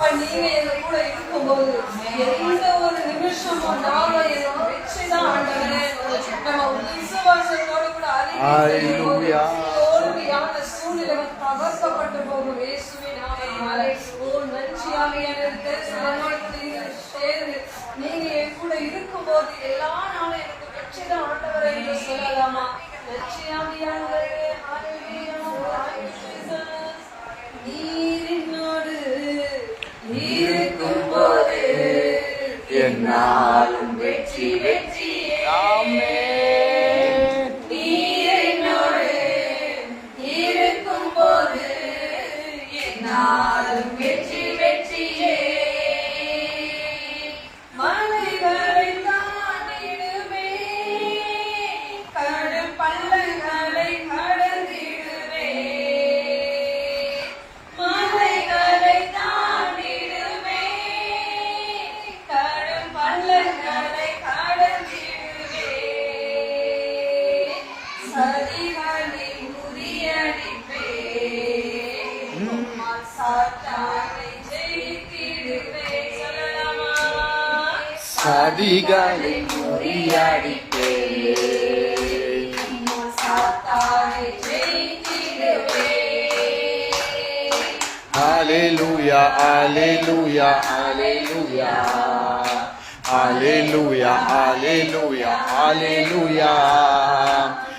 நீங்க எங்க கூட இருக்கும்போது எந்த ஒரு நிமிஷமும் நாம எனக்கு வெற்றிதான் ஆண்டவரே. நம்ம விசுவாசத்தோடு கூட அறிக்கை Hallelujah. தோல்வியான சூழ்நிலைகள் தகர்க்கப்பட்டு போகும் இயேசுவின் நாமத்தினாலே. ஓ நன்றியாவியான தரிசனங்களோடு நீங்கள் சேர்ந்து நீங்க என் கூட இருக்கும்போது எல்லா நாளும் எனக்கு வெற்றிதான் ஆண்டவரே என்று சொல்லலாமா? நன்றியாவியானவரே என்னாலும் வெற்றி வெற்றி. சதிகளை முறியடிப்பே Alléluia, Alléluia, Alléluia. Alléluia, Alléluia, Alléluia.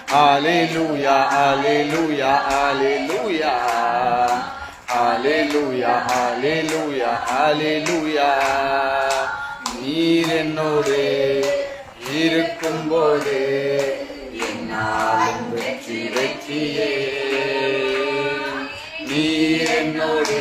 Alléluia, Alléluia, Alléluia. Hallelujah hallelujah hallelujah நீர் என்னோடு இருக்கும் போது என்னாலும் வெற்றி வெற்றியே. நீர் என்னோடு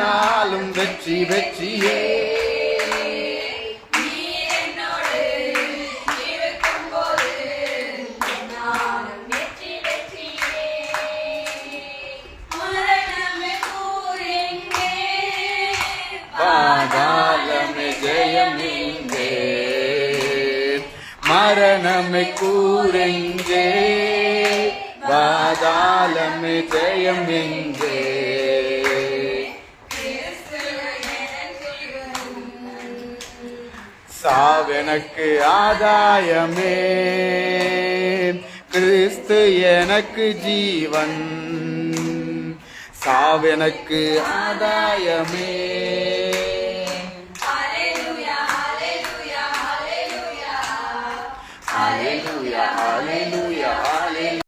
நாளும் வெற்றி வெற்றியே. மரணமே கூறெங்கே. வாதாளமே ஜெயம் எங்கே சாவெனக்கு ஆதாயமே. கிறிஸ்து எனக்கு ஜீவன். சாவெனக்கு ஆதாயமே.